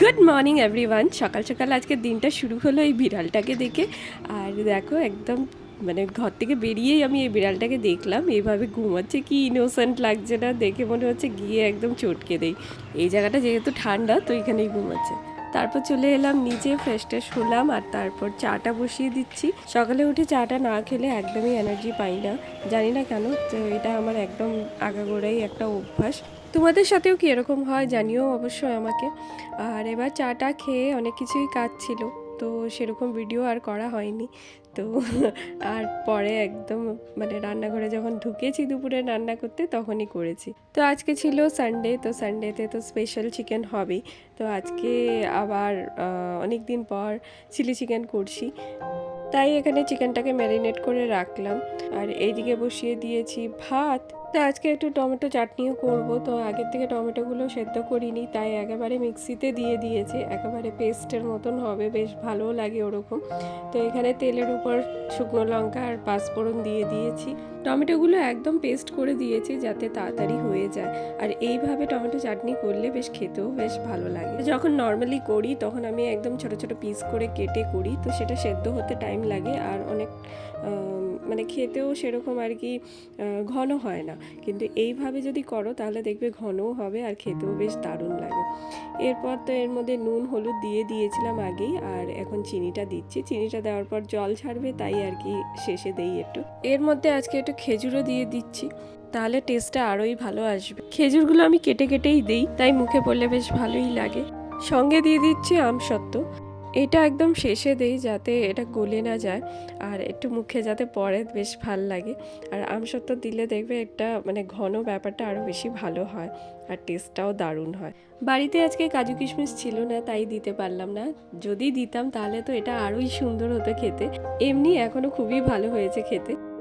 Good morning everyone সকাল সকাল আজকে দিনটা শুরু হলো এই বিড়ালটাকে দেখে। আর দেখো, একদম মানে ঘর থেকে বেরিয়েই আমি এই বিড়ালটাকে দেখলাম। এইভাবে ঘুমাচ্ছে কি ইনোসেন্ট লাগছে না দেখে মনে হচ্ছে গিয়ে একদম চটকে দেই। এই জায়গাটা যেহেতু ঠান্ডা, তো এখানেই ঘুমাচ্ছে। তারপর চলে এলাম নিচে ফ্রেশ ট্রেশ হলাম, আর তারপর চাটা বসিয়ে দিচ্ছি। সকালে উঠে চাটা না খেলে একদমই এনার্জি পাই না। জানি না কেন, তো এটা আমার একদম আগাগোড়াই একটা অভ্যাস। তোমাদের সাথেও কি এরকম হয় জানিও অবশ্যই আমাকে। আর এবার চাটা খেয়ে অনেক কিছুই কাজ ছিল, তো সেরকম ভিডিও আর করা হয়নি। তো আর পরে একদম মানে রান্নাঘরে যখন ঢুকেছি দুপুরে রান্না করতে তখনই করেছি। তো আজকে ছিল সানডে তো সানডেতে তো স্পেশাল চিকেন হবেই। তো আজকে আবার অনেক দিন পর চিলি চিকেন করছি। তাই এখানে চিকেনটাকে ম্যারিনেট করে রাখলাম। আর এইদিকে বসিয়ে দিয়েছি ভাত। তো আজকে একটু টমেটো চাটনিও করব। তো আগের থেকে টমেটোগুলো সেদ্ধ করিনি, তাই একেবারে মিক্সিতে দিয়ে দিয়েছি। একেবারে পেস্টের মতন হবে, বেশ ভালো লাগে ওরকম। তো এখানে তেলের উপর শুকনো লঙ্কা আর পাঁচফোড়ন দিয়ে দিয়েছি। টমেটোগুলো একদম পেস্ট করে দিয়েছি যাতে তাড়াতাড়ি হয়ে যায়। আর এইভাবে টমেটো চাটনি করলে বেশ খেতেও বেশ ভালো লাগে। যখন নর্মালি করি, তখন আমি একদম ছোট ছোট পিস করে কেটে করি। তো সেটা সেদ্ধ হতে টাইম লাগে আর অনেক মানে খেতেও সেরকম আর কি ঘন হয় না। কিন্তু এইভাবে যদি করো, তাহলে দেখবে ঘনও হবে আর খেতেও বেশ দারুণ লাগে। এরপর তো এর মধ্যে নুন, হলুদ দিয়ে দিয়েছিলাম আগেই, আর এখন চিনিটা দিচ্ছি। চিনিটা দেওয়ার পর জল ছাড়বে, তাই আর কি শেষে দেই একটু। এর মধ্যে আজকে একটু খেজুরও দিয়ে দিচ্ছি, তাহলে টেস্টটা আরোই ভালো আসবে। খেজুরগুলো আমি কেটে কেটেই দিই, তাই মুখে পড়লে বেশ ভালোই লাগে। সঙ্গে দিয়ে দিচ্ছি আমসত্ত্ব এটা একদম শেষে দেই যাতে এটা গলে না যায়, আর একটু মুখে যাতে পরে বেশ ভালো লাগে। আর আমসত্ব দিলে দেখবে একটা মানে ঘন ব্যাপারটা আরও বেশি ভালো হয়, আর টেস্টটাও দারুণ হয়। বাড়িতে আজকে কাজু কিশমিশ ছিল না, তাই দিতে পারলাম না। যদি দিতাম তাহলে তো এটা আরোই সুন্দর হতো খেতে। এমনি এখনও খুবই ভালো হয়েছে খেতে।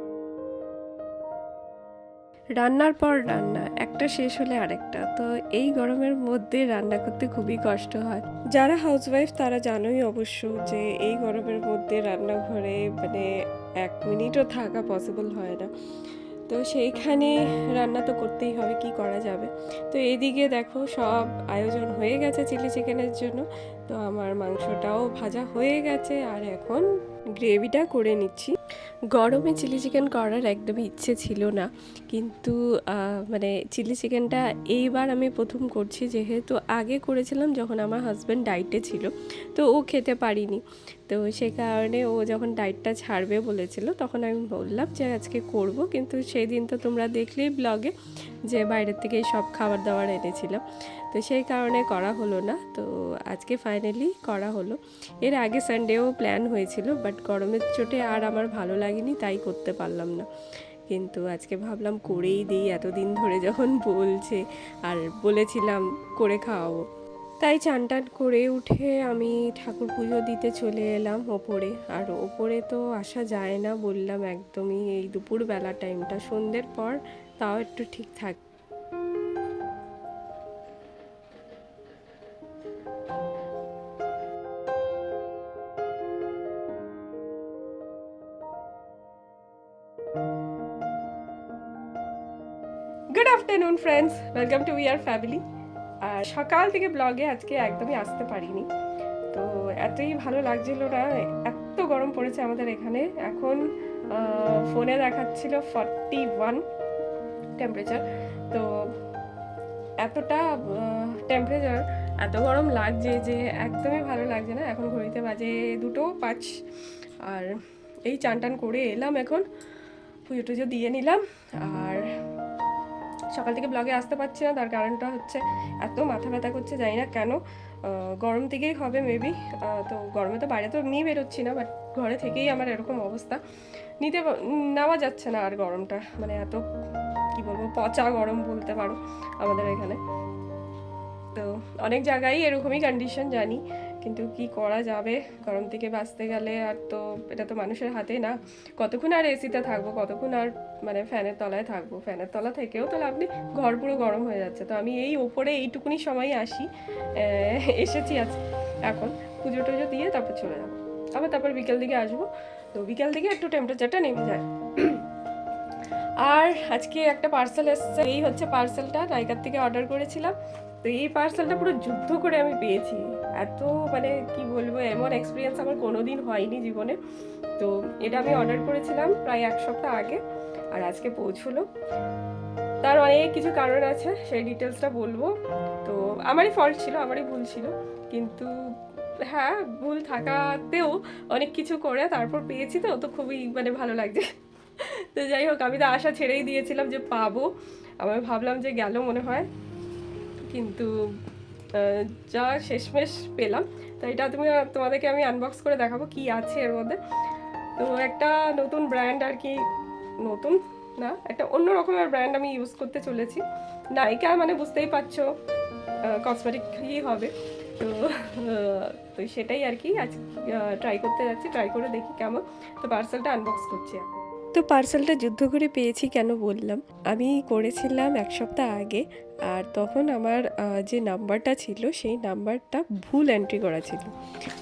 রান্নার পর রান্না, একটা শেষ হলে আরেকটা। তো এই গরমের মধ্যে রান্না করতে খুবই কষ্ট হয়। যারা হাউসওয়াইফ তারা জানোই অবশ্য যে এই গরমের মধ্যে রান্নাঘরে মানে এক মিনিটও থাকা পসিবল হয় না। তো সেইখানে রান্না তো করতেই হবে, কি করা যাবে? তো এইদিকে দেখো সব আয়োজন হয়ে গেছে চিলি চিকেনের জন্য। তো আমার মাংসটাও ভাজা হয়ে গেছে আর এখন গ্রেভিটা করে নিচ্ছি। গরমে চিলি চিকেন করার একদমই ইচ্ছে ছিল না, কিন্তু মানে চিলি চিকেনটা এইবার আমি প্রথম করছি যেহেতু আগে করেছিলাম যখন আমার হাজব্যান্ড ডাইটে ছিল, তো ও খেতে পারিনি। তো সে কারণে ও যখন ডাইটটা ছাড়বে বলেছিল, তখন আমি বললাম যে আজকে করব, কিন্তু সেই দিন তো তোমরা দেখলেই ব্লগে যে বাইরের থেকে সব খাবার দাবার এনেছিলাম। তো সেই কারণে করা হলো না। তো আজকে ফাইনালি করা হলো। এর আগে সানডেও প্ল্যান হয়েছিল বাট গরমের চোটে আর আমার ভালো লাগেনি, তাই করতে পারলাম না। কিন্তু আজকে ভাবলাম করেই দিই, এতদিন ধরে যখন বলছে, আর বলেছিলাম করে খাওয়াবো। তাই চান টান করে উঠে আমি ঠাকুর পুজো দিতে চলে এলাম ওপরে। আর ওপরে তো আসা যায় না বললাম একদমই, এই দুপুরবেলা টাইমটা সন্ধ্যের পর তাও একটু ঠিক থাক friends welcome to we're family আর সকাল থেকে ব্লগে আজকে একদমই আসতে পারিনি। তো এতই ভালো লাগছিল না, এত গরম পড়েছে আমাদের এখানে। এখন ফোনে দেখাচ্ছিল ফর্টি ওয়ান টেম্পারেচার তো এতটা টেম্পারেচার এত গরম লাগছে যে একদমই ভালো লাগছে না। এখন ঘড়িতে বাজে দুটো পাঁচ। আর এই চান টান করে এলাম এখন। পুজো টুজো দিয়ে নিলাম। আর সকাল থেকে ব্লগে আসতে পারছি না, তার কারণটা হচ্ছে এত মাথা ব্যথা করছে, জানি না কেন। গরম থেকেই হবে মেবি তো গরমে তো বাইরে তো নিয়ে বেরোচ্ছি না বাট ঘরে থেকেই আমার এরকম অবস্থা। নিতে নেওয়া যাচ্ছে না আর গরমটা মানে এত, কি বলব, পচা গরম বলতে পারো আমাদের এখানে। তো অনেক জায়গায় এরকমই কন্ডিশন জানি। কিন্তু কি করা যাবে? গরম থেকে বাঁচতে গেলে আর তো এটা তো মানুষের হাতে না। কতক্ষণ আর এসিতে থাকব? কতক্ষণ আর মানে ফ্যানের তলায় থাকব? ফ্যানের তলা থেকেও তো লাভ নেই, ঘর পুরো গরম হয়ে যাচ্ছে। তো আমি এই ওপরে এইটুকুনি সময় আসি। এসেছি আজ। এখন পুজো টুজো দিয়ে তারপর চলে যাব। আবার তারপর বিকেল দিকে আসব। তো বিকেল দিকে একটু টেম্পারেচারটা নেমে যায়। আর আজকে একটা পার্সেল এসছে। এই হচ্ছে পার্সেলটা নাইকার থেকে অর্ডার করেছিলাম। তো এই পার্সেলটা পুরো যুদ্ধ করে আমি পেয়েছি। এত মানে কি বলব, এমন এক্সপিরিয়েন্স আমার কোনোদিন হয়নি জীবনে। তো এটা আমি অর্ডার করেছিলাম প্রায় এক সপ্তাহ আগে আর আজকে পৌঁছলো। তার অনেক কিছু কারণ আছে, সেই ডিটেলসটা বলব। তো আমারই ফল্ট ছিল, আমারই ভুল ছিল। কিন্তু হ্যাঁ ভুল থাকাতেও অনেক কিছু করে তারপর পেয়েছি তো তো খুবই মানে ভালো লাগছে। তো যাই হোক, আমি তো আশা ছেড়েই দিয়েছিলাম যে পাবো। আমি ভাবলাম যে গেল মনে হয়। কিন্তু যা শেষমেশ পেলাম। তো এটা তুমি, তোমাদেরকে আমি আনবক্স করে দেখাবো কি আছে এর মধ্যে। তো একটা নতুন ব্র্যান্ড আর কি, নতুন না, একটা অন্য রকমের ব্র্যান্ড আমি ইউজ করতে চলেছি। নাইকা মানে বুঝতেই পারছ কসমেটিকই হবে। তো তো সেটাই আর কি, আজ ট্রাই করতে যাচ্ছি ট্রাই করে দেখি কেমন। তো পার্সেলটা আনবক্স করছি এখন। তো পার্সেলটা যুদ্ধ করে পেয়েছি কেন বললাম? আমি করেছিলাম এক সপ্তাহ আগে, আর তখন আমার যে নাম্বারটা ছিল, সেই নাম্বারটা ভুল এন্ট্রি করা ছিল।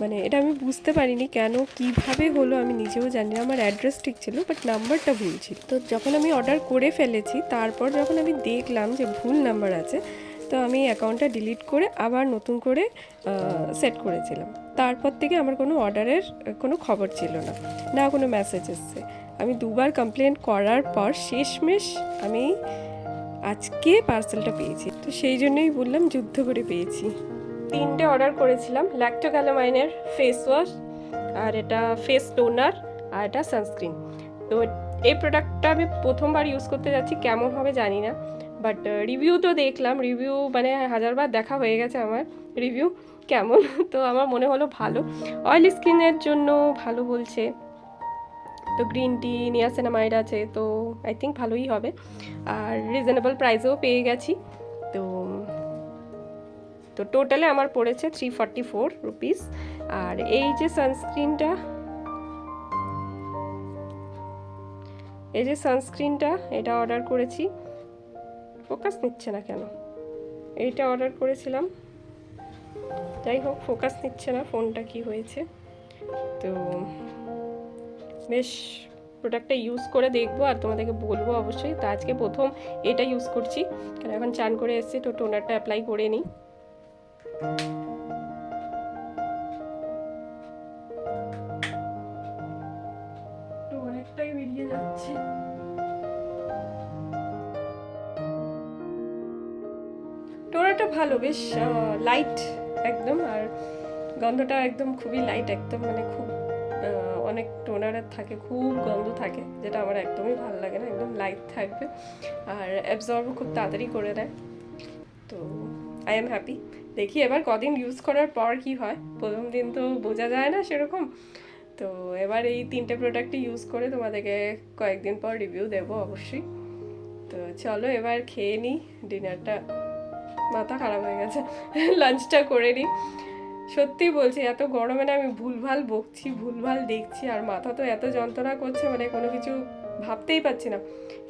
মানে এটা আমি বুঝতে পারিনি কেন, কীভাবে হলো আমি নিজেও জানি না, আমার অ্যাড্রেস ঠিক ছিল বাট নাম্বারটা ভুল ছিল। তো যখন আমি অর্ডার করে ফেলেছি, তারপর যখন আমি দেখলাম যে ভুল নাম্বার আছে, তো আমি অ্যাকাউন্টটা ডিলিট করে আবার নতুন করে সেট করেছিলাম। তারপর থেকে আমার কোনো অর্ডারের কোনো খবর ছিল না না কোনো মেসেজ এসছে। আমি দুবার কমপ্লেন করার পর শেষমেশ আমি আজকে পার্সেলটা পেয়েছি। তো সেই জন্যই বললাম যুদ্ধ করে পেয়েছি। তিনটে অর্ডার করেছিলাম ল্যাক্টোক্যালামাইনের ফেস ওয়াশ আর এটা ফেস টোনার আর এটা সানস্ক্রিন তো এই প্রোডাক্টটা আমি প্রথমবার ইউজ করতে যাচ্ছি, কেমন হবে জানি না। বাট রিভিউ তো দেখলাম রিভিউ মানে হাজারবার দেখা হয়ে গেছে আমার রিভিউ কেমন? তো আমার মনে হলো ভালো। অয়েলি স্কিনের জন্য ভালো বলছে। তো গ্রিন টি, নিয়াসেনামাইড আছে, তো আই থিঙ্ক ভালোই হবে। আর রিজনেবল প্রাইসেও পেয়ে গেছি। তো তো টোটালে আমার পড়েছে থ্রি ফর্টি ফোর রুপিস আর এই যে সানস্ক্রিনটা এই যে সানস্ক্রিনটা এটা অর্ডার করেছি। ফোকাস নিচ্ছে না কেন? এইটা অর্ডার করেছিলাম। যাই হোক ফোকাস নিচ্ছে না ফোনটা কি হয়েছে। তো বেশ প্রোডাক্টটা ইউজ করে দেখব আর তোমাদেরকে বলব অবশ্যই। তো আজকে প্রথম এটা ইউজ করছি। কারণ এখন চান করে এসেছি তো টোনারটা অ্যাপ্লাই করে নিই। অনেকটাই বেরিয়ে যাচ্ছে। টোনারটা ভালো বেশ লাইট একদম আর গন্ধটা একদম খুবই লাইট একদম মানে খুব অনেক টোনারের থাকে, খুব গন্ধ থাকে, যেটা আমার একদমই ভালো লাগে না, একদম লাইট থাকবে আর অ্যাবজর্বও খুব তাড়াতাড়ি করে দেয়। তো আই এম হ্যাপি দেখি এবার কদিন ইউজ করার পর কি হয়, প্রথম দিন তো বোঝা যায় না সেরকম। তো এবার এই তিনটে প্রোডাক্টই ইউজ করে তোমাদেরকে কয়েকদিন পর রিভিউ দেবো অবশ্যই। তো চলো এবার খেয়ে নিই ডিনারটা মাথা খারাপ হয়ে গেছে লাঞ্চটা করে নিই সত্যি বলছি, এত গরমে না আমি ভুলভাল বকছি, ভুলভাল দেখছি, আর মাথা তো এত যন্ত্রণা করছে মানে কোনো কিছু ভাবতেই পারছি না।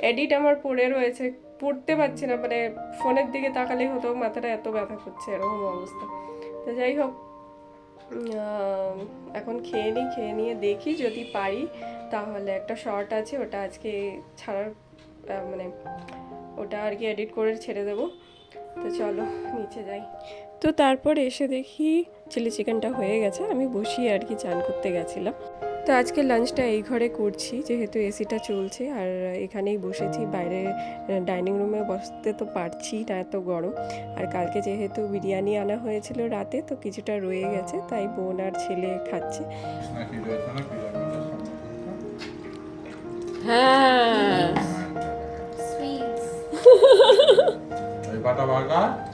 এডিট আমার পড়ে রয়েছে, পড়তে পারছি না মানে ফোনের দিকে তাকালেই হতো মাথাটা এত ব্যথা করছে, এরকম অবস্থা। তো যাই হোক এখন খেয়ে নিই, খেয়ে নিয়ে দেখি, যদি পারি, তাহলে একটা শর্ট আছে, ওটা আজকে ছাড়ার মানে ওটা আর কি এডিট করে ছেড়ে দেবো। তো চলো, নিচে যাই। তো তারপর এসে দেখি চিলি চিকেনটা হয়ে গেছে আমি বসিয়ে আর কি চান করতে গেছিলাম। তো আজকে লাঞ্চটা এই ঘরে করছি যেহেতু এসিটা চলছে আর এখানেই বসেছি বাইরে ডাইনিং রুমে বসতে তো পারছি না এত গরম। আর কালকে যেহেতু বিরিয়ানি আনা হয়েছিল রাতে তো কিছুটা রয়ে গেছে তাই বোন আর ছেলে খাচ্ছে। হ্যাঁ।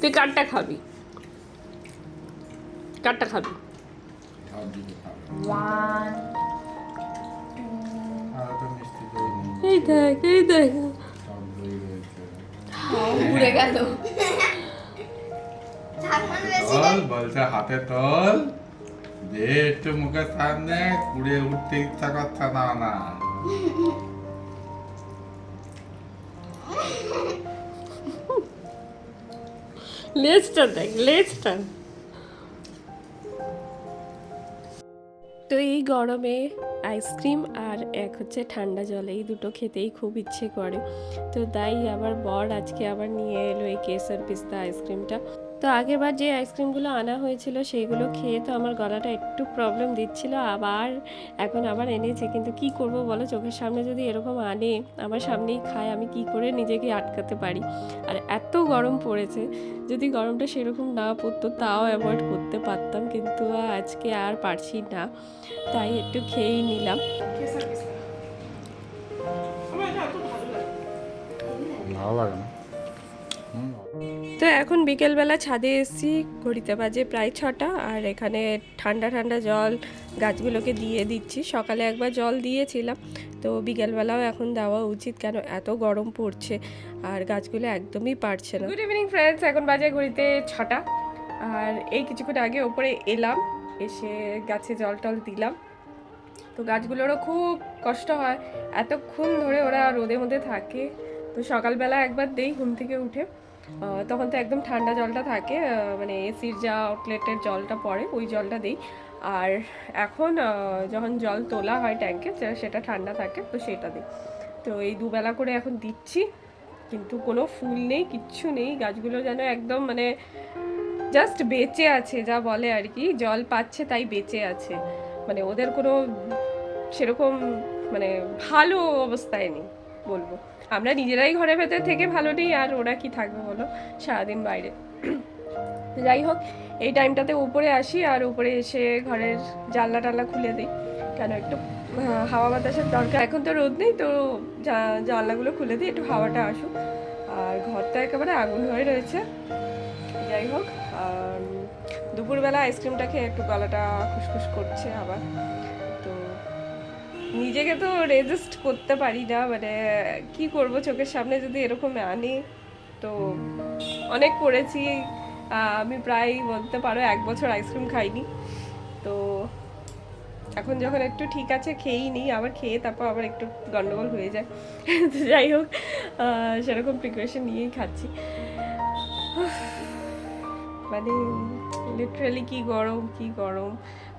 তুই খাবি। খাবি। এই দেখ এই ঘুরে গেল। বেশি তল বলছে হাতে তল। একটু মুখের সামনে কুড়ে উঠতে ইচ্ছা করছে না না। লেজটা দেখ লেজটা তো এই গরমে আইসক্রিম আর এক হচ্ছে ঠান্ডা জল, এই দুটো খেতেই খুব ইচ্ছে করে। তো তাই আবার বর আজকে আবার নিয়ে এলো এই কেসার পিস্তা আইসক্রিমটা। তো আগেরবার যে আইসক্রিমগুলো আনা হয়েছিল সেইগুলো খেয়ে তো আমার গলাটা একটু প্রবলেম দিচ্ছিল আবার এখন আবার এনেছে কিন্তু কি করব বলো? চোখের সামনে যদি এরকম আনে আমার সামনেই খায় আমি কি করে নিজেকে আটকাতে পারি? আর এত গরম পড়েছে যদি গরমটা সেরকম না পড়তো তাও অ্যাভয়েড করতে পারতাম কিন্তু আজকে আর পারছি না তাই একটু খেয়েই নিলাম। ভালো লাগে না। তো এখন বিকেলবেলা ছাদে এসেছি, ঘড়িতে বাজে প্রায় ছটা, আর এখানে ঠান্ডা ঠান্ডা জল গাছগুলোকে দিয়ে দিচ্ছি। সকালে একবার জল দিয়েছিলাম, তো বিকেলবেলাও এখন দেওয়া উচিত কেন এত গরম পড়ছে, আর গাছগুলো একদমই পারছে না। গুড ইভিনিং ফ্রেন্ডস এখন বাজে ঘড়িতে ছটা, আর এই কিছুক্ষণ আগে ওপরে এলাম, এসে গাছে জল টল দিলাম। তো গাছগুলোরও খুব কষ্ট হয়, এতক্ষণ ধরে ওরা রোদের মধ্যে থাকে। তো সকালবেলা একবার দেই ঘুম থেকে উঠে। তখন তো একদম ঠান্ডা জলটা থাকে মানে এসির যা আউটলেটের জলটা পড়ে, ওই জলটা দিই। আর এখন যখন জল তোলা হয় ট্যাঙ্কে সেটা ঠান্ডা থাকে, তো সেটা দিই। তো এই দুবেলা করে এখন দিচ্ছি, কিন্তু কোনো ফুল নেই, কিচ্ছু নেই, গাছগুলো যেন একদম মানে জাস্ট বেঁচে আছে, যা বলে আর কি, জল পাচ্ছে তাই বেঁচে আছে। মানে ওদের কোনো সেরকম মানে ভালো অবস্থায় নেই, বলব। আমরা নিজেরাই ঘরে ভেতর থেকে ভালো নেই আর ওরা কি থাকবে বলো? সারাদিন বাইরে। যাই হোক, এই টাইমটাতে উপরে আসি, আর উপরে এসে ঘরের জানলা টাল্লা খুলে দিই। কেন একটু হাওয়া বাতাসের দরকার। এখন তো রোদ নেই, তো জানলাগুলো খুলে দিই, একটু হাওয়াটা আসুক। আর ঘরটা একেবারে আগুন হয়ে রয়েছে। যাই হোক দুপুরবেলা আইসক্রিমটা খেয়ে একটু গলাটা খুসখুস করছে আবার। নিজেকে তো রেজিস্ট করতে পারি না মানে কি করব চোখের সামনে যদি এরকম আনে? তো অনেক করেছি। আমি প্রায় বলতে পারো এক বছর আইসক্রিম খাইনি। তো এখন যখন একটু ঠিক আছে, খেয়েই নিই, আবার খেয়ে তারপর আবার একটু গন্ডগোল হয়ে যায়। তো যাই হোক সেরকম প্রিপারেশন নিয়েই খাচ্ছি। মানে লিটারালি কি গরম কি গরম।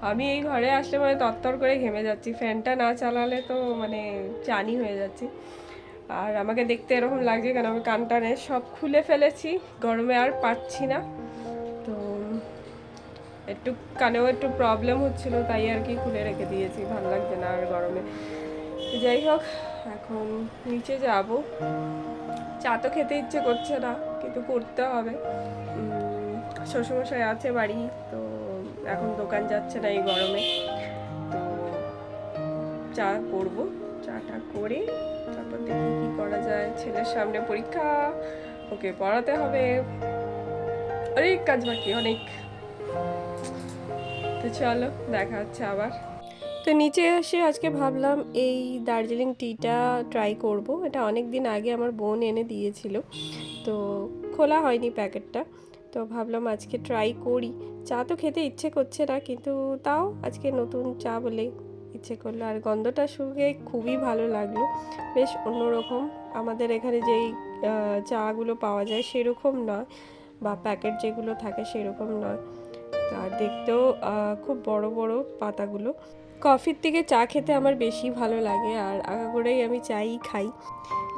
আমি এই ঘরে আসলে মানে তত্তর করে ঘেমে যাচ্ছি। ফ্যানটা না চালালে তো মানে চানি হয়ে যাচ্ছি। আর আমাকে দেখতে এরকম লাগছে কেন? আমি কান টানে সব খুলে ফেলেছি, গরমে আর পাচ্ছি না। তো একটু কানেও একটু প্রবলেম হচ্ছিল, তাই আর কি খুলে রেখে দিয়েছি। ভালো লাগছে না আর গরমে। যাই হোক, এখন নিচে যাব। চা তো খেতে ইচ্ছে করছে না, কিন্তু করতে হবে। শ্বশুরমশাই আছে বাড়ি, তো এখন দোকান যাচ্ছে না এই গরমে। তো চা করব। চাটা করে তারপর দেখি কি করা যায়। ছেলের সামনে পরীক্ষা, ওকে পড়াতে হবে। অনেক কাজ বাকি, অনেক। তো চলো, দেখা হচ্ছে আবার। তো নিচে এসে আজকে ভাবলাম এই দার্জিলিং টিটা ট্রাই করব। এটা অনেক দিন আগে আমার বোন এনে দিয়েছিল। তো খোলা হয়নি প্যাকেটটা। তো ভাবলাম আজকে ট্রাই করি। চা তো খেতে ইচ্ছে করছে না, কিন্তু তাও আজকে নতুন চা বলে ইচ্ছে করল। আর গন্ধটা শুকে খুবই ভালো লাগল। বেশ অন্যরকম। আমাদের এখানে যেই চাগুলো পাওয়া যায় সেরকম নয় বা প্যাকেট যেগুলো থাকে সেরকম নয়। আর দেখতেও খুব বড় বড় পাতাগুলো। কফির থেকে চা খেতে আমার বেশি ভালো লাগে আর আগাগোড়াই আমি চাই খাই।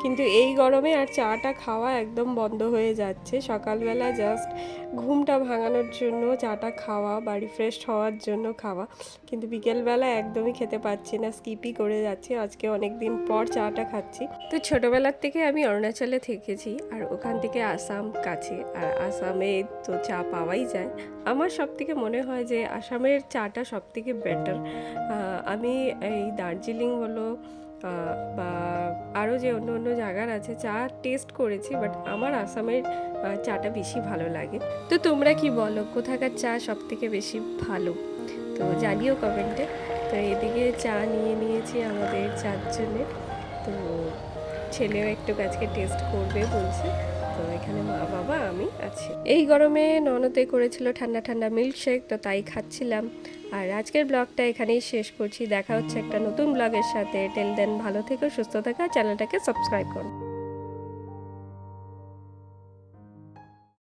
কিন্তু এই গরমে আর চাটা খাওয়া একদম বন্ধ হয়ে যাচ্ছে। সকালবেলা জাস্ট ঘুমটা ভাঙানোর জন্য চাটা খাওয়া বা রিফ্রেশ হওয়ার জন্য খাওয়া। কিন্তু বিকেলবেলা একদমই খেতে পাচ্ছি না স্কিপই করে যাচ্ছি। আজকে অনেক দিন পর চাটা খাচ্ছি। তো ছোটোবেলার থেকে আমি অরুণাচলে থেকেছি আর ওখান থেকে আসাম কাছে। আর আসামে তো চা পাওয়াই যায়। আমার সব থেকে মনে হয় যে আসামের চাটা সব থেকে বেটার আমি এই দার্জিলিং আহ, বা আরও যে অন্য অন্য জায়গার আছে, চা টেস্ট করেছি বাট আমার আসামের চাটা বেশি ভালো লাগে। তো তোমরা কি বলো, কোথাকার চা সব থেকে বেশি ভালো? তো জানিও কমেন্টে তো এদিকে চা নিয়ে নিয়েছি আমাদের চারজনের। তো ছেলেও একটু আজকে টেস্ট করবে বলছে। তো এখানে মা, বাবা, আমি আছি। এই গরমে ননদে করেছিল ঠান্ডা ঠান্ডা মিল্কশেক তো তাই খাচ্ছিলাম। আর আজকের ব্লগটা এখানেই শেষ করছি। দেখা হচ্ছে একটা নতুন ব্লগের সাথে। টেল দেন ভালো থেকো, সুস্থ থাকা চ্যানেলটাকে সাবস্ক্রাইব করো।